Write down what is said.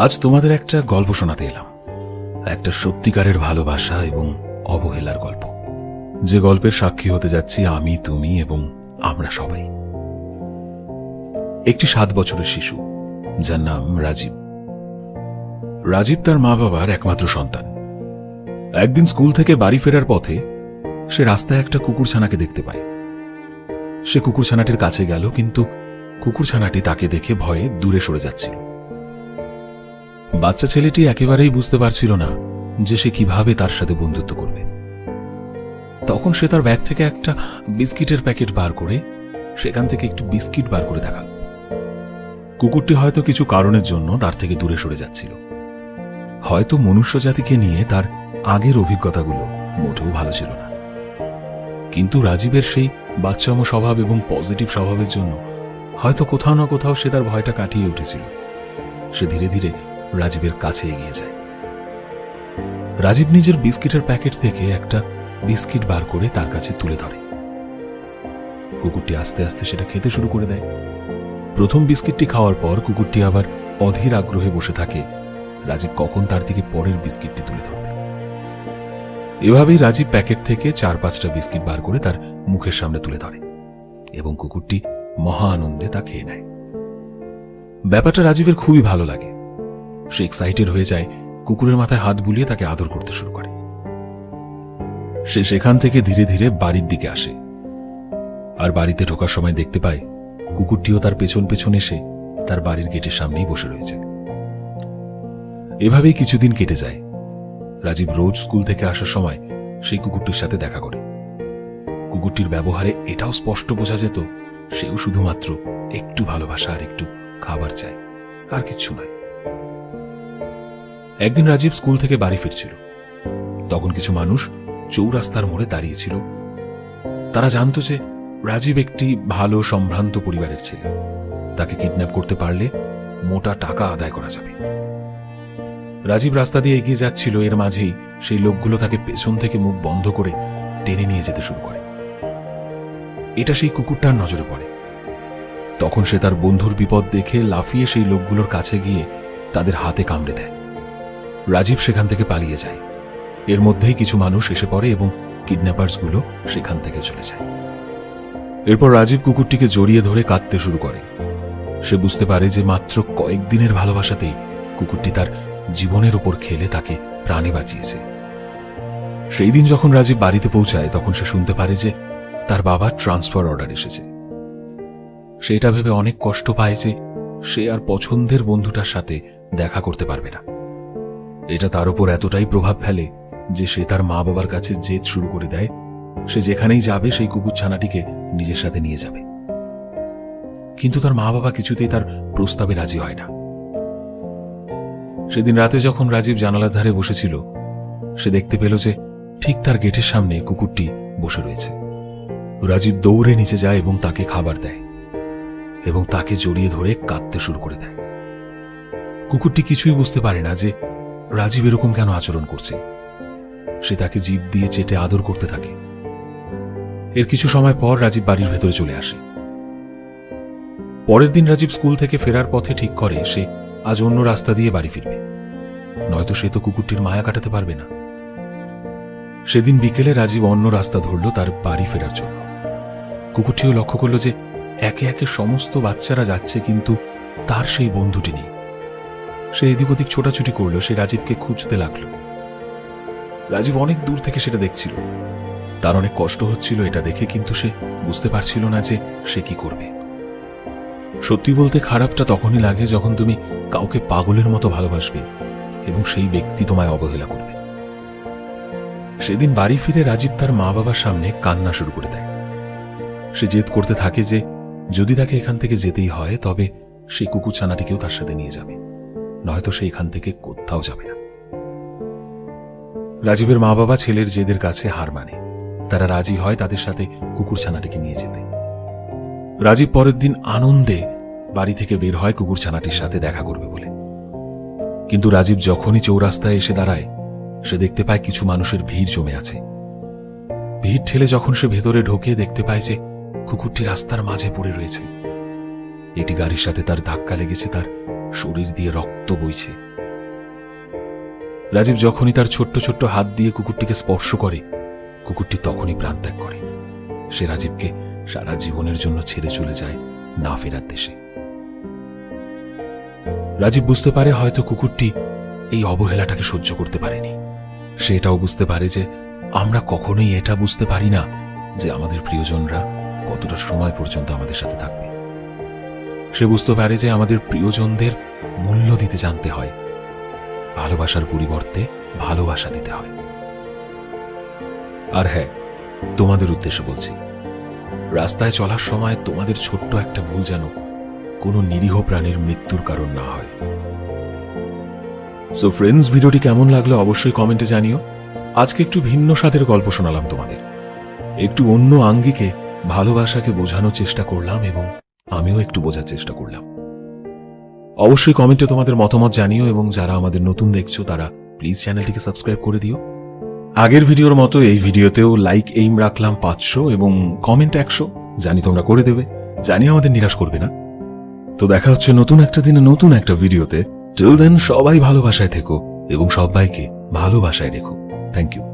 আজ তোমাদের একটা গল্প শোনাতে এলাম। একটা সত্যিকারের ভালোবাসা এবং অবহেলার গল্প। যে গল্পের সাক্ষী হতে যাচ্ছি আমি, তুমি এবং আমরা সবাই। একটি সাত বছরের শিশু, যার নাম রাজীব। রাজীব তার মা বাবার একমাত্র সন্তান। একদিন স্কুল থেকে বাড়ি ফেরার পথে সে রাস্তায় একটা কুকুরছানাকে দেখতে পায়। সে কুকুরছানাটির কাছে গেল, কিন্তু কুকুরছানাটি তাকে দেখে ভয়ে দূরে সরে যাচ্ছিল। বাচ্চা ছেলেটি একেবারেই বুঝতে পারছিল না যে সে কীভাবে তার সাথে বন্ধুত্ব করবে। তখন সে তার ব্যাগ থেকে একটা বিস্কিটের প্যাকেট বার করে সেখান থেকে একটি বিস্কিট বার করে দেখাল। কুকুরটি হয়তো কিছু কারণের জন্য তার থেকে দূরে সরে যাচ্ছিল। হয়তো মনুষ্য জাতিকে নিয়ে তার আগের অভিজ্ঞতাগুলো মোটেও ভালো ছিল না। কিন্তু রাজীবের সেই বাচ্চাম স্বভাব এবং পজিটিভ স্বভাবের জন্য হয়তো কোথাও না কোথাও সে তার ভয়টা কাটিয়ে উঠেছিল। সে ধীরে ধীরে রাজীবের কাছে এগিয়ে যায়। রাজীব নিজের বিস্কিটের প্যাকেট থেকে একটা বিস্কিট বার করে তার কাছে তুলে ধরে। কুকুরটি আস্তে আস্তে সেটা খেতে শুরু করে দেয়। প্রথম বিস্কিটটি খাওয়ার পর কুকুরটি আবার অধীর আগ্রহে বসে থাকে। রাজীব কখন তার দিকে পরের বিস্কিটটি তুলে ধরবে। এভাবেই রাজীব প্যাকেট থেকে চার পাঁচটা বিস্কিট বার করে তার মুখের সামনে তুলে ধরে এবং কুকুরটি মহা আনন্দে তা খেয়ে নেয়। ব্যাপারটা রাজীবের খুবই ভালো লাগে। সে এক্সাইটেড হয়ে যায়, কুকুরের মাথায় হাত বুলিয়ে তাকে আদর করতে শুরু করে। সে সেখান থেকে ধীরে ধীরে বাড়ির দিকে আসে। আর বাড়িতে ঢোকার সময় দেখতে পায়, কুকুরটিও তার পেছন পেছন এসে তার বাড়ির গেটের সামনেই বসে রয়েছে। এভাবেই কিছুদিন কেটে যায়। রাজীব রোজ স্কুল থেকে আসার সময় সেই কুকুরটির সাথে দেখা করে। কুকুরটির ব্যবহারে এটাও স্পষ্ট বোঝা যেত, সেও শুধুমাত্র একটু ভালোবাসা আর একটু খাবার চায়, আর কিচ্ছু নয়। একদিন রাজীব স্কুল থেকে বাড়ি ফিরছিল। তখন কিছু মানুষ চৌরাস্তার মোড়ে দাঁড়িয়েছিল। তারা জানত যে রাজীব একটি ভালো সম্ভ্রান্ত পরিবারের ছেলে। তাকে কিডন্যাপ করতে পারলে মোটা টাকা আদায় করা যাবে। রাজীব রাস্তা দিয়ে এগিয়ে যাচ্ছিল, এর মাঝেই সেই লোকগুলো তাকে পেছন থেকে মুখ বন্ধ করে টেনে নিয়ে যেতে শুরু করে। এটা সেই কুকুরটার নজরে পড়ে। তখন সে তার বন্ধুর বিপদ দেখে লাফিয়ে সেই লোকগুলোর কাছে গিয়ে তাদের হাতে কামড়ে দেয়। রাজীব সেখান থেকে পালিয়ে যায়। এর মধ্যেই কিছু মানুষ এসে পড়ে এবং কিডন্যাপার্সগুলো সেখান থেকে চলে যায়। এরপর রাজীব কুকুরটিকে জড়িয়ে ধরে কাঁদতে শুরু করে। সে বুঝতে পারে যে মাত্র কয়েকদিনের ভালোবাসাতেই কুকুরটি তার জীবনের উপর খেলে তাকে প্রাণে বাঁচিয়েছে। সেই দিন যখন রাজীব বাড়িতে পৌঁছায়, তখন সে শুনতে পারে যে তার বাবার ট্রান্সফার অর্ডার এসেছে। সেটা ভেবে অনেক কষ্ট পায় যে সে আর পছন্দের বন্ধুটার সাথে দেখা করতে পারবে না। এটা তার উপর এতটাই প্রভাব ফেলে যে সে তার মা বাবার কাছে জেদ শুরু করে দেয়। সে যেখানেই যাবে, সেই কুকুর ছানাটিকে নিজের সাথে নিয়ে যাবে। কিন্তু তার মা বাবা কিছুতেই তার প্রস্তাবে রাজি হয় না। সেদিন রাতে যখন রাজীব জানালার ধারে বসেছিল, সে দেখতে পেল যে ঠিক তার গেটের সামনে কুকুরটি বসে রয়েছে। রাজীব দৌড়ে নিচে যায় এবং তাকে খাবার দেয় এবং তাকে জড়িয়ে ধরে কাঁদতে শুরু করে দেয়। কুকুরটি কিছুই বুঝতে পারে না যে রাজীব এরকম কেন আচরণ করছে? সে তাকে জীব দিয়ে চেটে আদর করতে থাকে। এর কিছু সময় পর রাজীব বাড়ির ভেতরে চলে আসে। পরের দিন রাজীব স্কুল থেকে ফেরার পথে ঠিক করে, সে আজ অন্য রাস্তা দিয়ে বাড়ি ফিরবে। নয়তো সে তো কুকুরটির মায়া কাটাতে পারবে না। সেদিন বিকেলে রাজীব অন্য রাস্তা ধরল তার বাড়ি ফেরার জন্য। কুকুরটিও লক্ষ্য করল যে একে একে সমস্ত বাচ্চারা যাচ্ছে, কিন্তু তার সেই বন্ধুটি নেই। সে এদিক ওদিক ছোটাছুটি করল, সে রাজীবকে খুঁজতে লাগল। রাজীব অনেক দূর থেকে সেটা দেখছিল। তার অনেক কষ্ট হচ্ছিল এটা দেখে, কিন্তু সে বুঝতে পারছিল না যে সে কি করবে। সত্যি বলতে খারাপটা তখনই লাগে যখন তুমি কাউকে পাগলের মতো ভালোবাসবে এবং সেই ব্যক্তি তোমায় অবহেলা করবে। সেদিন বাড়ি ফিরে রাজীব তার মা বাবার সামনে কান্না শুরু করে দেয়। সে জেদ করতে থাকে যে যদি তাকে এখান থেকে যেতেই হয়, তবে সেই কুকুরছানাটিকেও তার সাথে নিয়ে যাবে। নয়তো সে এখান থেকে কোথাও যাবে না। রাজীবের মা বাবা ছেলের জেদের কাছে হার মানে। তারা রাজি হয় তাদের সাথে কুকুরছানাটিকে নিয়ে যেতে। রাজীব পরের দিন আনন্দে বাড়ি থেকে বের হয় কুকুরছানাটির সাথে দেখা করবে বলে। কিন্তু রাজীব যখনই চৌরাস্তায় এসে দাঁড়ায়, সে দেখতে পায় কিছু মানুষের ভিড় জমে আছে। ভিড় ঠেলে যখন সে ভেতরে ঢোকে, দেখতে পায় যে কুকুরটি রাস্তার মাঝে পড়ে রয়েছে। এটি গাড়ির সাথে তার ধাক্কা লেগেছে, তার শরীর দিয়ে রক্ত বইছে। রাজীব যখনই তার ছোট্ট ছোট্ট হাত দিয়ে কুকুরটিকে স্পর্শ করে, কুকুরটি তখনই প্রাণত্যাগ করে। সে রাজীবকে সারা জীবনের জন্য ছেড়ে চলে যায় না ফেরার দেশে। রাজীব বুঝতে পারে হয়তো কুকুরটি এই অবহেলাটাকে সহ্য করতে পারেনি। সে এটাও বুঝতে পারে যে আমরা কখনোই এটা বুঝতে পারি না যে আমাদের প্রিয়জনরা কতটা সময় পর্যন্ত আমাদের সাথে থাকবে। সে বুঝতে পারে যে আমাদের প্রিয়জনদের মূল্য দিতে জানতে হয়। ভালোবাসার পরিবর্তে ভালোবাসা দিতে হয়। আর হ্যাঁ তোমাদের উদ্দেশ্যে বলছি, রাস্তায় চলার সময় তোমাদের ছোট্ট একটা ভুল যেন কোনো নিরীহ প্রাণীর মৃত্যুর কারণ না হয়। সো ফ্রেন্ডস ভিডিওটি কেমন লাগল অবশ্যই কমেন্টে জানিও। আজকে একটু ভিন্ন স্বাদের গল্প শোনালাম তোমাদের। একটু অন্য আঙ্গিকে, ভালোবাসাকে বোঝানোর চেষ্টা করলাম এবং আমিও একটু বোঝার চেষ্টা করলাম। অবশ্যই কমেন্টে তোমাদের মতামত জানিও এবং যারা আমাদের নতুন দেখছ, তারা প্লিজ চ্যানেলটিকে সাবস্ক্রাইব করে দিও। আগের ভিডিওর মতো এই ভিডিওতেও লাইক এইম রাখলাম পাঁচশো এবং কমেন্ট একশো, জানি তোমরা করে দেবে, জানি আমাদের নিরাশ করবে না। তো দেখা হচ্ছে নতুন একটা দিনে নতুন একটা ভিডিওতে। টিল দেন সবাই ভালোবাসায় থেকো এবং সবাইকে ভালোবাসায় রেখো। Thank you